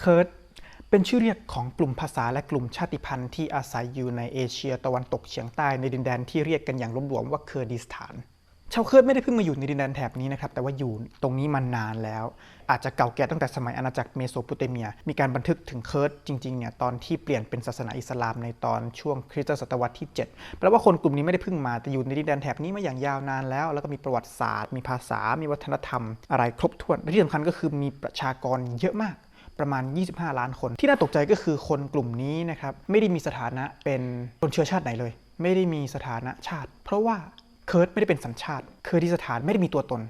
เคิร์ดเป็นชื่อเรียกของกลุ่มภาษาและกลุ่มชาติพันธุ์ที่อาศัยอยู่ในเอเชียตะวันตกเฉียงใต้ในดินแดนที่เรียกกันอย่างรวมๆว่าเคอร์ดิสถาน ชาวเคิร์ดไม่ได้เพิ่งมาอยู่ในดินแดนแถบนี้นะครับ แต่ว่าอยู่ตรงนี้มานานแล้ว อาจจะเก่าแก่ตั้งแต่สมัยอาณาจักรเมโสโปเตเมีย มีการบันทึกถึงเคิร์ดจริงๆเนี่ยตอนที่เปลี่ยนเป็นศาสนาอิสลามในตอนช่วงคริสตศตวรรษที่ 7 แปลว่าคนกลุ่มนี้ไม่ได้เพิ่งมา แต่อยู่ในดินแดนแถบนี้มาอย่างยาวนานแล้ว แล้วก็มีประวัติศาสตร์ มีภาษา มีวัฒนธรรม อะไรครบถ้วน และที่สำคัญก็คือมีประชากรเยอะมาก ประมาณ 25 ล้านคน ที่น่าตกใจก็คือคนกลุ่มนี้นะครับไม่ได้มีสถานะเป็นคนเชื้อชาติไหนเลย ไม่ได้มีสถานะชาติ เพราะว่าเคิร์ดไม่ได้เป็นสัญชาติเคอร์ดิสถานไม่ได้มีตัวตน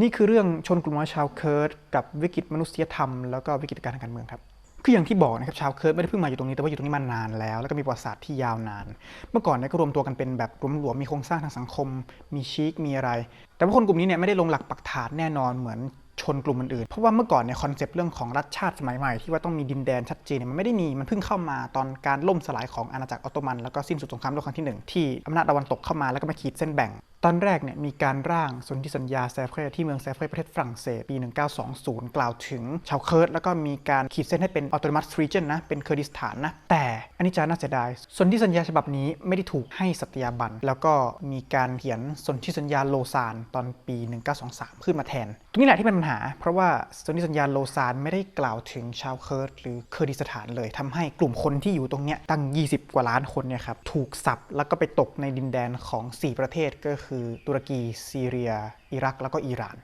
นี่คือเรื่องชนกลุ่มน้อยชาวเคิร์ดกับวิกฤตมนุษยธรรมแล้วก็วิกฤตการทางการเมืองครับคืออย่างที่บอกนะครับชาวเคิร์ดไม่ได้เพิ่งมาอยู่ตรงนี้แต่ว่าอยู่ตรงนี้มานานแล้วแล้วก็มีประวัติศาสตร์ที่ยาวนาน เมื่อก่อนเนี่ยก็รวมตัวกันเป็นแบบรวมๆมีโครงสร้างทางสังคม มีชีคมีอะไร แต่ว่าคนกลุ่มนี้เนี่ยไม่ได้ลงหลักปักฐานแน่นอนเหมือน ชนกลุ่มอื่นๆ เพราะว่าเมื่อก่อนเนี่ยคอนเซปต์เรื่องของรัฐชาติสมัยใหม่ที่ว่าต้องมีดินแดนชัดเจนเนี่ยมันไม่ได้มี มันเพิ่งเข้ามาตอนการล่มสลายของอาณาจักรออตโตมัน แล้วก็สิ้นสุดสงครามโลกครั้งที่หนึ่งที่อำนาจตะวันตกเข้ามาแล้วก็มาขีดเส้นแบ่ง ตอนแรกเนี่ยมีการร่างสนธิสัญญาแซฟเฟที่เมืองแซฟเฟประเทศฝรั่งเศสปี 1920 กล่าวถึงชาวเคิร์ดแล้วก็มีการขีดเส้นให้เป็นออโตมัสรีเจนนะ เป็นเคอร์ดิสถานนะ แต่อันนี้จะน่าเสียดายสนธิสัญญาฉบับนี้ไม่ได้ถูกให้สัตยาบัน แล้วก็มีการเขียนสนธิสัญญาโลซานตอนปี 1923 ขึ้นมาแทน ตรงนี้แหละที่เป็นปัญหา เพราะว่าสนธิสัญญาโลซานไม่ได้กล่าวถึงชาวเคิร์ดหรือเคอร์ดิสถานเลยทำให้กลุ่มคนที่อยู่ตรงเนี้ยตั้ง 20 กว่าล้านคนเนี่ยครับถูกสับแล้วก็ไปตกในดินแดนของ 4 ประเทศก็คือตุรกีซีเรีย อิรัก แล้วก็อิหร่าน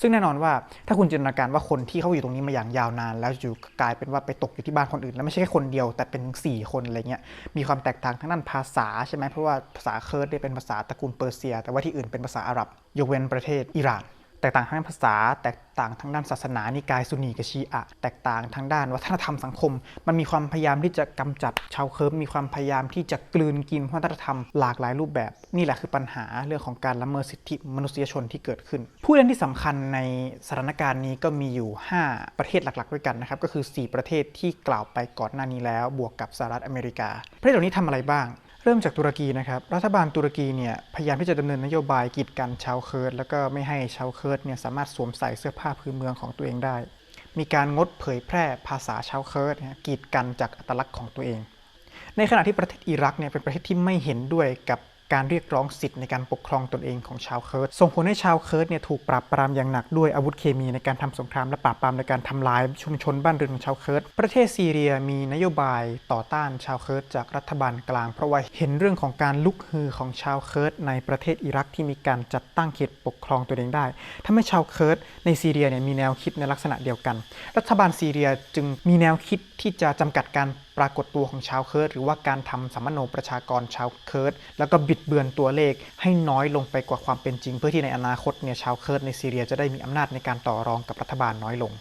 ซึ่งแน่นอนว่าถ้าคุณจินตนาการว่าคนที่เขาอยู่ตรงนี้มาอย่างยาวนาน แล้วอยู่กลายเป็นว่าไปตกอยู่ที่บ้านคนอื่น แล้วไม่ใช่แค่คนเดียวแต่เป็น 4 คนอะไรเงี้ยมีความแตกต่างทั้งด้านภาษาใช่ไหมเพราะว่าภาษาเคิร์ดเป็นภาษาตระกูลเปอร์เซีย แต่ว่าที่อื่นเป็นภาษาอาหรับยกเว้นประเทศอิหร่าน แตกต่างทางด้านภาษา แตกต่างทางด้านศาสนานิกายซุนนีกับชีอะ แตกต่างทางด้านวัฒนธรรมสังคม มันมีความพยายามที่จะกำจัดชาวเคิร์ฟมีความพยายามที่จะกลืนกินวัฒนธรรมหลากหลายรูปแบบ นี่แหละคือปัญหาเรื่องของการละเมิดสิทธิมนุษยชนที่เกิดขึ้น ผู้เล่นที่สำคัญในสถานการณ์นี้ก็มีอยู่ 5 ประเทศหลักๆ ด้วยกันนะครับก็คือ 4 ประเทศที่กล่าวไปก่อนหน้านี้แล้ว บวกกับสหรัฐอเมริกา ประเทศเหล่านี้ทำอะไรบ้าง เริ่มจากตุรกีนะครับ รัฐบาลตุรกีเนี่ยพยายามที่จะดำเนินนโยบายกีดกันชาวเคิร์ดแล้วก็ไม่ให้ชาวเคิร์ดเนี่ยสามารถสวมใส่เสื้อผ้าพื้นเมืองของตัวเองได้ มีการงดเผยแพร่ภาษาชาวเคิร์ดกีดกันจากอัตลักษณ์ของตัวเอง ในขณะที่ประเทศอิรักเนี่ยเป็นประเทศที่ไม่เห็นด้วยกับ การเรียกร้องสิทธิ์ในการปกครองตนเองของชาวเคิร์ดส่งผลให้ชาวเคิร์ดเนี่ยถูกปราบปรามอย่างหนักด้วยอาวุธเคมีในการทำสงครามและปราบปรามในการทำลายชุมชนบ้านเรือนของชาวเคิร์ดประเทศซีเรียมีนโยบายต่อต้านชาวเคิร์ดจากรัฐบาลกลาง เพราะว่าเห็นเรื่องของการลุกฮือของชาวเคิร์ดในประเทศอิรักที่มีการจัดตั้งเขตปกครองตัวเองได้ทำให้ชาวเคิร์ดในซีเรียเนี่ยมีแนวคิดในลักษณะเดียวกัน รัฐบาลซีเรียจึงมีแนวคิดที่จะจำกัดการปรากฏตัวของชาวเคิร์ดหรือว่าการทำสัมมโนประชากรชาวเคิร์ดแล้วก็บิดเบือนตัวเลขให้น้อยลงไปกว่าความเป็นจริง เพื่อที่ในอนาคตเนี่ยชาวเคิร์ดในซีเรียจะได้มีอำนาจในการต่อรองกับรัฐบาลน้อยลง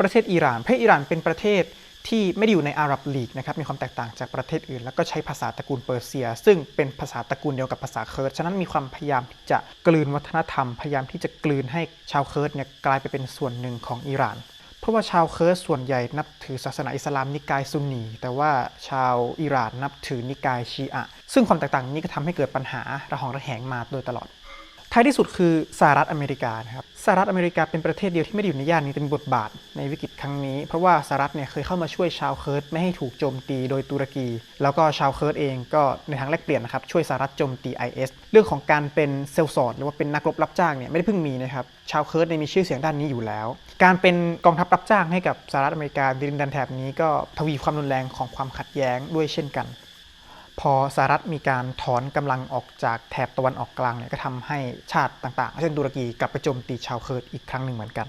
ประเทศอิหร่านประเทศอิหร่านเป็นประเทศที่ไม่ได้อยู่ในอาหรับลีกนะครับมีความแตกต่างจากประเทศอื่น แล้วก็ใช้ภาษาตระกูลเปอร์เซีย ซึ่งเป็นภาษาตระกูลเดียวกับภาษาเคิร์ดฉะนั้นมีความพยายามที่จะกลืนวัฒนธรรม พยายามที่จะกลืนให้ชาวเคิร์ดเนี่ยกลายไปเป็นส่วนหนึ่งของอิหร่าน เพราะว่าชาวเคิร์ดส่วนใหญ่นับถือศาสนาอิสลามนิกายซุนนี แต่ว่าชาวอิหร่านนับถือนิกายชีอะ ซึ่งความแตกต่างนี้ก็ทำให้เกิดปัญหาระหองระแหงมาโดยตลอด ท้ายที่สุดคือสหรัฐอเมริกานะครับสหรัฐอเมริกาเป็นประเทศเดียวที่ไม่ได้อยู่ในย่านนี้เป็นบทบาทในวิกฤตครั้งนี้ เพราะว่าสหรัฐเนี่ยเคยเข้ามาช่วยชาวเคิร์ดไม่ให้ถูกโจมตีโดยตุรกี แล้วก็ชาวเคิร์ดเองก็ในทางแลกเปลี่ยนนะครับช่วยสหรัฐโจมตี IS เรื่องของการเป็นเซลล์สอดหรือว่าเป็นนักรบรับจ้างเนี่ยไม่ได้เพิ่งมีนะครับชาวเคิร์ดเนี่ยมีชื่อเสียงด้านนี้อยู่แล้ว การเป็นกองทัพรับจ้างให้กับสหรัฐอเมริกาดินแดนแถบนี้ก็ทวีความรุนแรงของความขัดแย้งด้วยเช่นกัน พอสหรัฐมีการถอนกำลังออกจากแถบตะวันออกกลางเนี่ยก็ทำให้ชาติต่างๆเช่นตุรกีกลับไปโจมตีชาวเคิร์ดอีกครั้งหนึ่งเหมือนกัน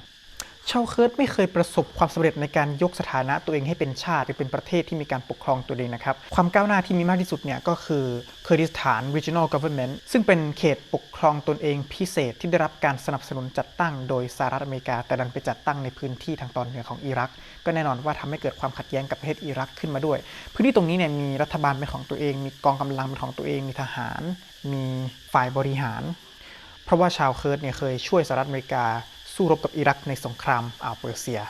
ชาวเคิร์ดไม่เคยประสบความสำเร็จในการยกสถานะตัวเองให้เป็นชาติหรือเป็นประเทศที่มีการปกครองตัวเองนะครับ ความก้าวหน้าที่มีมากที่สุดเนี่ยก็คือเคอร์ดิสถาน Regional Government ซึ่งเป็นเขตปกครองตนเองพิเศษที่ได้รับการสนับสนุนจัดตั้งโดยสหรัฐอเมริกา แต่ดันไปจัดตั้งในพื้นที่ทางตอนเหนือของอิรัก ก็แน่นอนว่าทำให้เกิดความขัดแย้งกับประเทศอิรักขึ้นมาด้วย พื้นที่ตรงนี้เนี่ยมีรัฐบาลเป็นของตัวเอง มีกองกำลังเป็นของตัวเอง มีทหาร มีฝ่ายบริหาร เพราะว่าชาวเคิร์ดเนี่ยเคยช่วยสหรัฐอเมริกา สู้รบกับอิรักในสงครามอ่าวเปอร์เซีย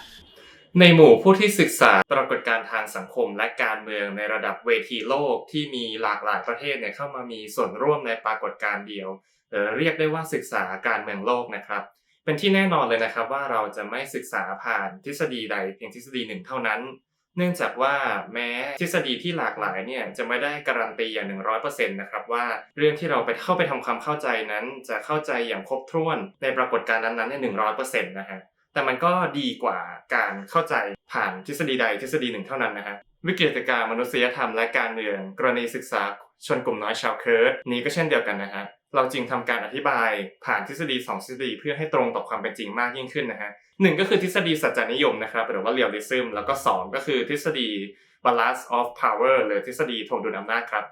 ในหมู่ผู้ที่ศึกษาปรากฏการณ์ทางสังคมและการเมืองในระดับเวทีโลกที่มีหลากหลายประเทศเนี่ยเข้ามามีส่วนร่วมในปรากฏการณ์เดียวหรือเรียกได้ว่าศึกษาการเมืองโลกนะครับเป็นที่แน่นอนเลยนะครับว่าเราจะไม่ศึกษาผ่านทฤษฎีใดเพียงทฤษฎีหนึ่งเท่านั้น เนื่องจากว่าแม้ทฤษฎีที่หลากหลายเนี่ยจะไม่ได้การันตีอย่าง 100%นะครับว่าเรื่องที่เราไปเข้าไปทำความเข้าใจนั้น จะเข้าใจอย่างครบถ้วนในปรากฏการณ์นั้นๆเนี่ย100%นะฮะแต่มันก็ดีกว่าการเข้าใจผ่านทฤษฎีใดทฤษฎีหนึ่งเท่านั้นนะฮะวิกฤตการณ์มนุษยธรรมและการเมือง กรณีศึกษาชนกลุ่มน้อยชาวเคิร์ดนี้ก็เช่นเดียวกันนะฮะ เราจึงทำการอธิบายผ่านทฤษฎีสองทฤษฎีเพื่อให้ตรงต่อความเป็นจริงมากยิ่งขึ้นนะฮะหนึ่งก็คือทฤษฎีสัจจนิยมนะครับหรือว่า realism แล้วก็สองก็คือทฤษฎี balance of power หรือทฤษฎีถ่วงดุลอำนาจครับ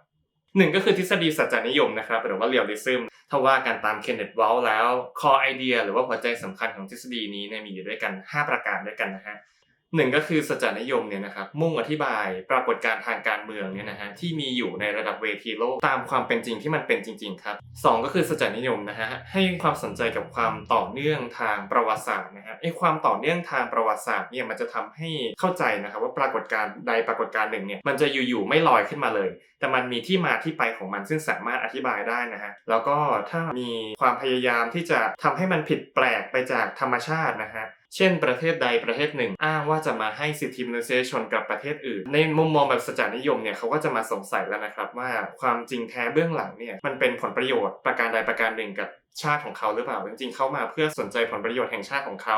หนึ่งก็คือทฤษฎีสัจจนิยมนะครับหรือว่า realism ถ้าว่ากันตามเคนเนตวอลแล้ว core idea หรือว่าหัวใจสำคัญของทฤษฎีนี้เนี่ยมีอยู่ด้วยกัน 5 ประการด้วยกันนะฮะ หนึ่งก็คือสัจานิยมเนี่ยนะครับมุ่งอธิบายปรากฏการณ์ทางการเมืองเนี่ยนะฮะที่มีอยู่ในระดับเวทีโลกตามความเป็นจริงที่มันเป็นจริง ๆ ครับสองก็คือสัจานิยมนะฮะให้ความสนใจกับความต่อเนื่องทางประวัติศาสตร์นะฮะไอ้ความต่อเนื่องทางประวัติศาสตร์เนี่ยมันจะทำให้เข้าใจนะครับว่าปรากฏการณ์ใดปรากฏการณ์หนึ่งเนี่ยมันจะอยู่ๆไม่ลอยขึ้นมาเลย แต่มันมีที่มาที่ไปของมันซึ่งสามารถอธิบายได้นะฮะแล้วก็ถ้ามีความพยายามที่จะทำให้มันผิดแปลกไปจากธรรมชาตินะฮะ เช่นประเทศใดประเทศหนึ่ง อ้างว่าจะมาให้สิทธิมนุษยชนกับประเทศอื่น ในมุมมองแบบสัจจานิยมเนี่ยเขาก็จะมาสงสัยแล้วนะครับว่าความจริงแท้เบื้องหลังเนี่ยมันเป็นผลประโยชน์ประการใดประการหนึ่งกับชาติของเขาหรือเปล่า จริงๆ เขามาเพื่อสนใจผลประโยชน์แห่งชาติของเขา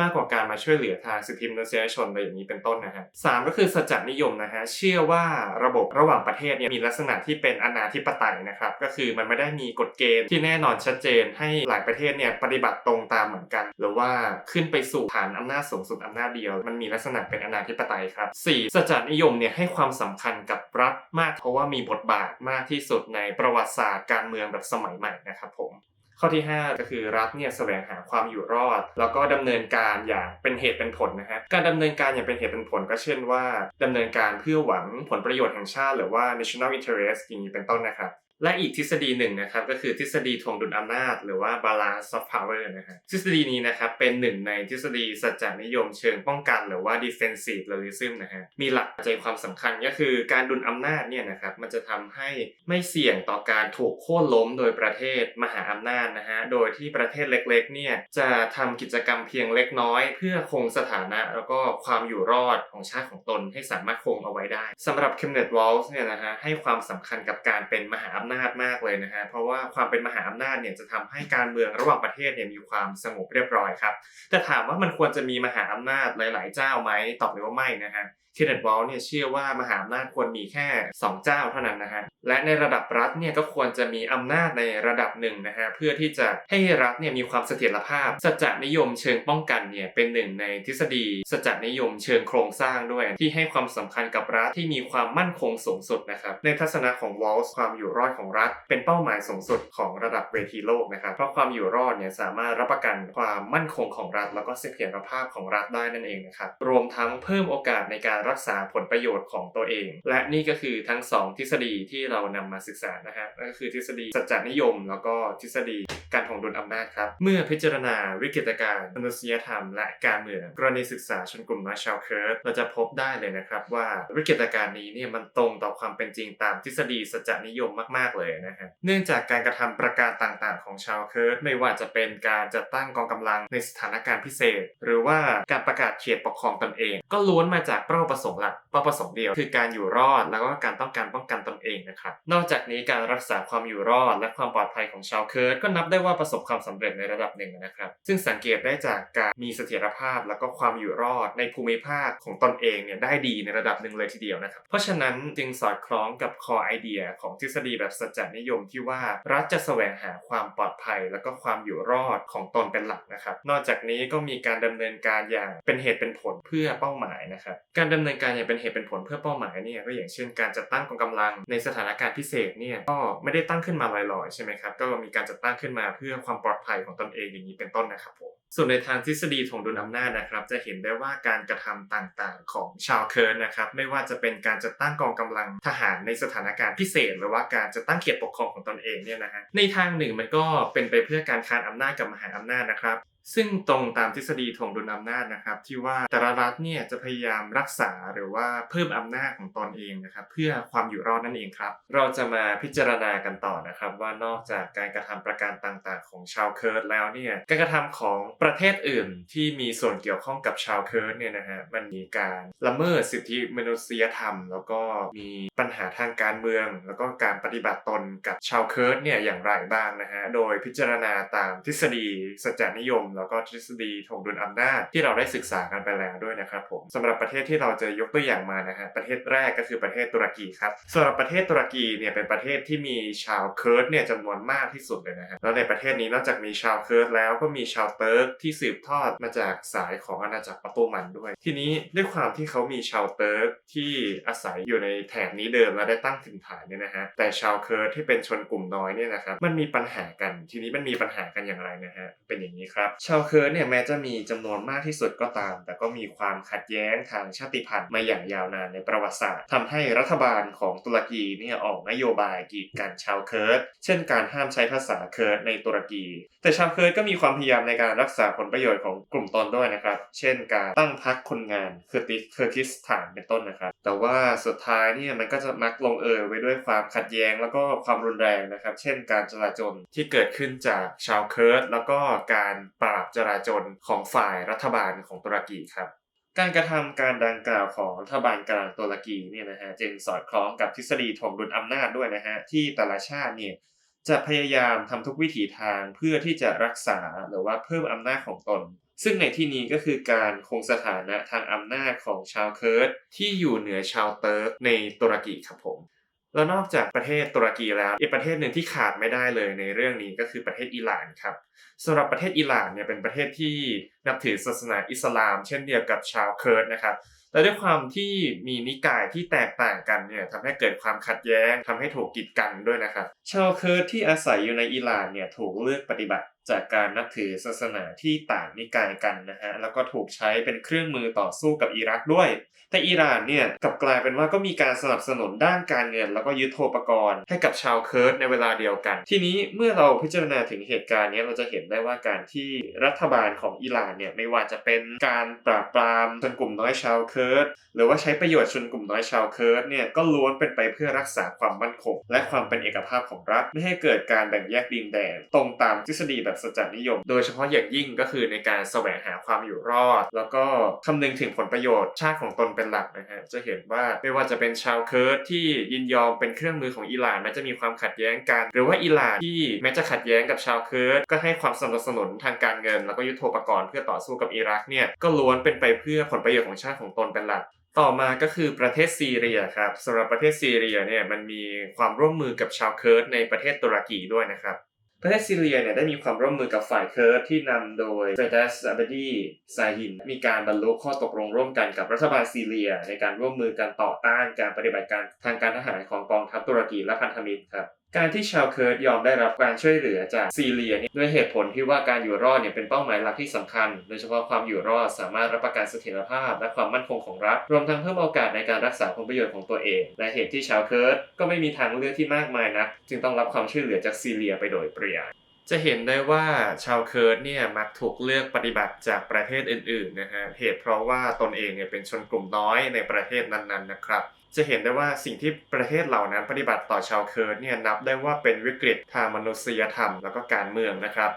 มากกว่าการมาช่วยเหลือทางสิทธิมนุษยชนอะไรอย่างนี้เป็นต้นนะฮะสามก็คือสัจจนิยมนะฮะเชื่อว่าระบบระหว่างประเทศเนี่ยมีลักษณะที่เป็นอนาธิปไตยนะครับก็คือมันไม่ได้มีกฎเกณฑ์ที่แน่นอนชัดเจน ให้หลายประเทศเนี่ยปฏิบัติตรงตามเหมือนกัน หรือว่าขึ้นไปสู่ฐานอำนาจสูงสุดอำนาจเดียว มันมีลักษณะเป็นอนาธิปไตยครับสี่สัจจนิยมเนี่ยให้ความสำคัญกับรัฐมาก เพราะว่ามีบทบาทมากที่สุดในประวัติศาสตร์การเมืองแบบสมัยใหม่นะครับผม ข้อที่ 5 ก็คือรัฐเนี่ยแสวงหาความอยู่รอด แล้วก็ดำเนินการอย่างเป็นเหตุเป็นผลนะฮะการดำเนินการอย่างเป็นเหตุเป็นผลก็เช่นว่าดำเนินการเพื่อหวังผลประโยชน์แห่งชาติ หรือว่า national interest อย่างนี้เป็นต้นนะครับ และอีกทฤษฎีหนึ่งนะครับก็คือทฤษฎีถ่วงดุลอำนาจ หรือว่า balance of power นะฮะทฤษฎีนี้นะครับเป็นหนึ่งในทฤษฎีสัจจนิยมเชิงป้องกัน หรือว่า defensive realism นะฮะมีหลักใจความสำคัญก็คือการดุลอำนาจเนี่ยนะครับมันจะทำให้ไม่เสี่ยงต่อการถูกโค่นล้มโดยประเทศมหาอำนาจนะฮะโดยที่ประเทศเล็กๆเนี่ยจะทำกิจกรรมเพียงเล็กน้อย เพื่อคงสถานะแล้วก็ความอยู่รอดของชาติของตนให้สามารถคงเอาไว้ได้สำหรับ Kenneth Walsh เนี่ยนะฮะให้ความสำคัญกับการเป็นมหาอำนาจมากเลยนะฮะเพราะว่าความเป็นมหาอำนาจเนี่ยจะทำให้การเมืองระหว่างประเทศเนี่ยมีความสงบเรียบร้อยครับแต่ถามว่ามันควรจะมีมหาอำนาจหลาย ๆ เจ้าไหมตอบเลยว่าไม่นะฮะเคนเนตวอลเนี่ยเชื่อว่ามหาอำนาจควรมีแค่ 2 เจ้าเท่านั้นนะฮะและในระดับรัฐเนี่ยก็ควรจะมีอำนาจในระดับหนึ่งนะฮะเพื่อที่จะให้รัฐเนี่ยมีความเสถียรภาพ สัจจนิยมเชิงป้องกันเนี่ยเป็นหนึ่งในทฤษฎี สัจจนิยมเชิงโครงสร้างด้วย ที่ให้ความสำคัญกับรัฐที่มีความมั่นคงสูงสุดนะครับในทัศนะของวอลส์ความอยู่รอดของรัฐ เป็นเป้าหมายสูงสุดของระดับเวทีโลกนะครับ เพราะความอยู่รอดเนี่ยสามารถรับประกันความมั่นคงของรัฐ แล้วก็เสถียรภาพของรัฐได้นั่นเองนะครับ รวมทั้งเพิ่มโอกาสในการรักษาผลประโยชน์ของตัวเอง และนี่ก็คือทั้งสองทฤษฎีที่เรานำมาศึกษานะฮะ ก็คือทฤษฎีสัจจนิยม แล้วก็ทฤษฎีการถ่วงดุลอำนาจครับ เมื่อพิจารณาวิกฤตการณ์มนุษยธรรม และการเมืองกรณีศึกษาชนกลุ่มน้อยชาวเคิร์ดเราจะพบได้เลยนะครับว่าวิกฤตการณ์นี้เนี่ยมันตรงต่อความเป็นจริงตามทฤษฎีสัจจนิยมมากๆเลยนะฮะเนื่องจากการกระทำประการต่างๆ ของชาวเคิร์ดไม่ว่าจะเป็นการจัดตั้งกองกำลังในสถานการณ์พิเศษ หรือว่าการประกาศเขตปกครองตนเอง ก็ล้วนมาจากเป้าประสงค์หลักเป้าประสงค์เดียว คือการอยู่รอดแล้วก็การต้องการป้องกันตนเองนะครับนอกจากนี้การรักษาความอยู่รอดและความปลอดภัยของชาวเคิร์ดก็นับได้ว่าประสบความสำเร็จในระดับหนึ่งนะครับ ซึ่งสังเกตได้จากการมีเสถียรภาพแล้วก็ความอยู่รอดในภูมิภาคของตนเองเนี่ยได้ดีในระดับหนึ่งเลยทีเดียวนะครับ เพราะฉะนั้นจึงสอดคล้องกับ core idea ของทฤษฎีแบบสัจจนิยมที่ว่ารัฐจะแสวงหาความปลอดภัย แล้วก็ความอยู่รอดของตนเป็นหลักนะครับ นอกจากนี้ก็มีการดำเนินการอย่างเป็นเหตุเป็นผลเพื่อเป้าหมายนะครับการดำเนินการอย่างเป็นเหตุเป็นผลเพื่อเป้าหมายเนี่ยก็อย่างเช่น การจัดตั้งกองกำลังในสถานการณ์พิเศษเนี่ยก็ไม่ได้ตั้งขึ้นมาลอยๆใช่ไหมครับก็มีการจัดตั้งขึ้นมาเพื่อความปลอดภัยของตนเองอย่างนี้เป็นต้นนะครับผมส่วนในทางทฤษฎีถงดุลอำนาจนะครับ จะเห็นได้ว่าการกระทำต่างๆ ของชาวเคิร์นนะครับ ไม่ว่าจะเป็นการจัดตั้งกองกำลังทหารในสถานการณ์พิเศษ หรือว่าการจัดตั้งเขตปกครองของตนเองเนี่ยนะฮะในทางหนึ่งมันก็เป็นไปเพื่อการคานอำนาจกับมหาอำนาจนะครับ ซึ่งตรงตามทฤษฎีถ่วงดุลอำนาจนะครับ ที่ว่าแต่ละรัฐเนี่ยจะพยายามรักษาหรือว่าเพิ่มอำนาจของตนเองนะครับ เพื่อความอยู่รอดนั่นเองครับ เราจะมาพิจารณากันต่อนะครับ ว่านอกจากการกระทำประการต่างๆ ของชาวเคิร์ดแล้วเนี่ยการกระทำของประเทศอื่นที่มีส่วนเกี่ยวข้องกับชาวเคิร์ดเนี่ยนะฮะมันมีการละเมิดสิทธิมนุษยธรรม แล้วก็มีปัญหาทางการเมือง แล้วก็การปฏิบัติตนกับชาวเคิร์ดเนี่ยอย่างไรบ้างนะฮะโดยพิจารณาตามทฤษฎีสัจจนิยมแล้วก็ทฤษฎีถวงดุลอำนาจที่เราได้ศึกษากันไปแล้วด้วยนะครับผมสำหรับประเทศที่เราจะยกตัวอย่างมานะฮะประเทศแรกก็คือประเทศตุรกีครับสำหรับประเทศตุรกีเนี่ยเป็นประเทศที่มีชาวเคิร์ดเนี่ยจำนวนมากที่สุดเลยนะฮะแล้วในประเทศนี้นอกจากมีชาวเคิร์ดแล้วก็มีชาวเติร์กที่สืบทอดมาจากสายของอาณาจักรออตโตมันด้วย ทีนี้ด้วยความที่เขามีชาวเติร์กที่อาศัยอยู่ในแถบนี้เดิมและได้ตั้งถิ่นฐานเนี่ยนะฮะแต่ชาวเคิร์ดที่เป็นชนกลุ่มน้อยเนี่ยนะครับมันมีปัญหากันทีนี้มันมีปัญหากันอย่างไรนะฮะเป็นอย่างนี้ครับชาวเคิร์ดเนี่ยแม้จะมีจำนวนมากที่สุดก็ตาม แต่ก็มีความขัดแย้งทางชาติพันธุ์มาอย่างยาวนานในประวัติศาสตร์ทำให้รัฐบาลของตุรกีเนี่ยออกนโยบายกีดกันชาวเคิร์ดเช่นการห้ามใช้ภาษาเคิร์ดในตุรกี แต่ชาวเคิร์ดก็มีความพยายามในการรักษาผลประโยชน์ของกลุ่มตนด้วยนะครับ เช่น การตั้งพรรคคนงานเคิร์ติสเคิร์กิสถานเป็นต้นนะครับ แต่ว่าสุดท้ายเนี่ยมันก็จะมักลงเอยไว้ด้วยความขัดแย้งแล้วก็ความรุนแรงนะครับ เช่น การจลาจลที่เกิดขึ้นจากชาวเคิร์ดแล้วก็การปราบจลาจลของฝ่ายรัฐบาลของตุรกีครับการกระทำการดังกล่าวของรัฐบาลกลางตุรกีเนี่ยนะฮะจึงสอดคล้องกับทฤษฎีถ่วงดุลอำนาจด้วยนะฮะที่แต่ละชาติเนี่ยจะพยายามทำทุกวิถีทางเพื่อที่จะรักษาหรือว่าเพิ่มอำนาจของตน ซึ่งในที่นี้ก็คือการคงสถานะทางอำนาจของชาวเคิร์ดที่อยู่เหนือชาวเติร์กในตุรกีครับผม แล้วนอกจากประเทศตุรกีแล้ว อีกประเทศหนึ่งที่ขาดไม่ได้เลยในเรื่องนี้ก็คือประเทศอิหร่านครับสำหรับประเทศอิหร่านเนี่ยเป็นประเทศที่นับถือศาสนาอิสลาม เช่นเดียวกับชาวเคิร์ดนะครับแต่ด้วยความที่มีนิกายที่แตกต่างกันเนี่ยทำให้เกิดความขัดแย้งทำให้ถูกกีดกันด้วยนะครับชาวเคิร์ดที่อาศัยอยู่ในอิหร่านเนี่ยถูกเลือกปฏิบัติจากการนับถือศาสนาที่ต่างนิกายกันนะฮะแล้วก็ถูกใช้เป็นเครื่องมือต่อสู้กับอิรักด้วยแต่อิหร่านเนี่ยกลับกลายเป็นว่าก็มีการสนับสนุนด้านการเงิน แล้วก็ยุทโธปกรณ์ให้กับชาวเคิร์ดในเวลาเดียวกัน ทีนี้เมื่อเราพิจารณาถึงเหตุการณ์นี้เราจะเห็นได้ว่าการที่รัฐบาลของอิหร่านเนี่ยไม่ว่าจะเป็นการปราบปรามชนกลุ่มน้อยชาวเคิร์ดหรือว่าใช้ประโยชน์ชนกลุ่มน้อยชาวเคิร์ดเนี่ยก็ล้วนเป็นไปเพื่อรักษาความมั่นคง และความเป็นเอกภาพของรัฐไม่ให้เกิดการแบ่งแยกดินแดนตรงตามทฤษฎีแบบสัจจนิยม โดยเฉพาะอย่างยิ่งก็คือในการแสวงหาความอยู่รอด แล้วก็คำนึงถึงผลประโยชน์ชาติของตนเป็นหลักนะฮะจะเห็นว่าไม่ว่าจะเป็นชาวเคิร์ดที่ยินยอมเป็นเครื่องมือของอิหร่านแม้จะมีความขัดแย้งกัน หรือว่าอิหร่านที่แม้จะขัดแย้งกับชาวเคิร์ดก็ให้ความสนับสนุนทางการเงิน แล้วก็ยุทโธปกรณ์เพื่อต่อสู้กับอิรักเนี่ยก็ล้วนเป็นไปเพื่อผลประโยชน์ของชาติของตนเป็นหลักต่อมาก็คือประเทศซีเรียครับสำหรับประเทศซีเรียเนี่ยมันมีความร่วมมือกับชาวเคิร์ดในประเทศตุรกีด้วยนะครับ ประเทศซีเรียเนี่ยได้มีความร่วมมือกับฝ่ายเคิร์ดที่นำโดยเฟเดสอับดีไซฮิน มีการบรรลุข้อตกลงร่วมกันกับรัฐบาลซีเรีย ในการร่วมมือกันต่อต้านการปฏิบัติการทางการทหารของกองทัพตุรกีและพันธมิตรครับ การที่ชาวเคิร์ดยอมได้รับการช่วยเหลือจากซีเรียเนี่ยด้วยเหตุผลที่ว่าการอยู่รอดเนี่ยเป็นเป้าหมายหลักที่สำคัญ โดยเฉพาะความอยู่รอดสามารถรับประกันเสถียรภาพ และความมั่นคงของรัฐ รวมทั้งเพิ่มโอกาสในการรักษาผลประโยชน์ของตัวเอง และเหตุที่ชาวเคิร์ดก็ไม่มีทางเลือกที่มากมายนักจึงต้องรับความช่วยเหลือจากซีเรียไปโดยปริยาย จะเห็นได้ว่าชาวเคิร์ดเนี่ยมักถูกเลือกปฏิบัติจากประเทศอื่นๆนะฮะเหตุเพราะว่าตนเองเนี่ยเป็นชนกลุ่มน้อยในประเทศนั้นๆนะครับ จะเห็นได้ว่าสิ่งที่ประเทศเหล่านั้นปฏิบัติต่อชาวเคิร์ดเนี่ยนับได้ว่าเป็นวิกฤตทางมนุษยธรรมแล้วก็การเมืองนะครับ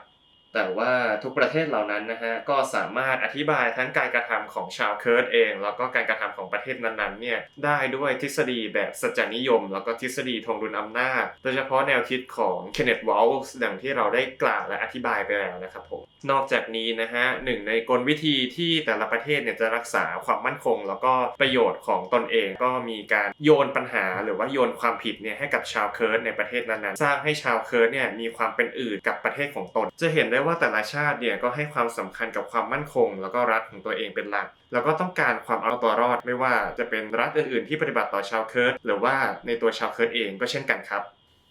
แต่ว่าทุกประเทศเหล่านั้นนะฮะก็สามารถอธิบายทั้งการกระทำของชาวเคิร์ดเอง แล้วก็การกระทำของประเทศนั้นๆเนี่ยได้ด้วยทฤษฎีแบบสัจจนิยม แล้วก็ทฤษฎีทงดุลอำนาจ โดยเฉพาะแนวคิดของเคนเนตวอลส์ดังที่เราได้กล่าวและอธิบายไปแล้วนะครับผมนอกจากนี้นะฮะหนึ่งในกลวิธีที่แต่ละประเทศเนี่ยจะรักษาความมั่นคง แล้วก็ประโยชน์ของตนเองก็มีการโยนปัญหา หรือว่าโยนความผิดเนี่ยให้กับชาวเคิร์ดในประเทศนั้นๆ สร้างให้ชาวเคิร์ดเนี่ยมีความเป็นอื่นกับประเทศของตนจะเห็นได้ว่าแต่ละชาติเนี่ยก็ให้ความสำคัญกับความมั่นคง แล้วก็รัฐของตัวเองเป็นหลัก แล้วก็ต้องการความเอาตัวรอด ไม่ว่าจะเป็นรัฐอื่นๆที่ปฏิบัติต่อชาวเคิร์ดหรือว่าในตัวชาวเคิร์ดเองก็เช่นกันครับ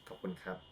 ขอบคุณครับ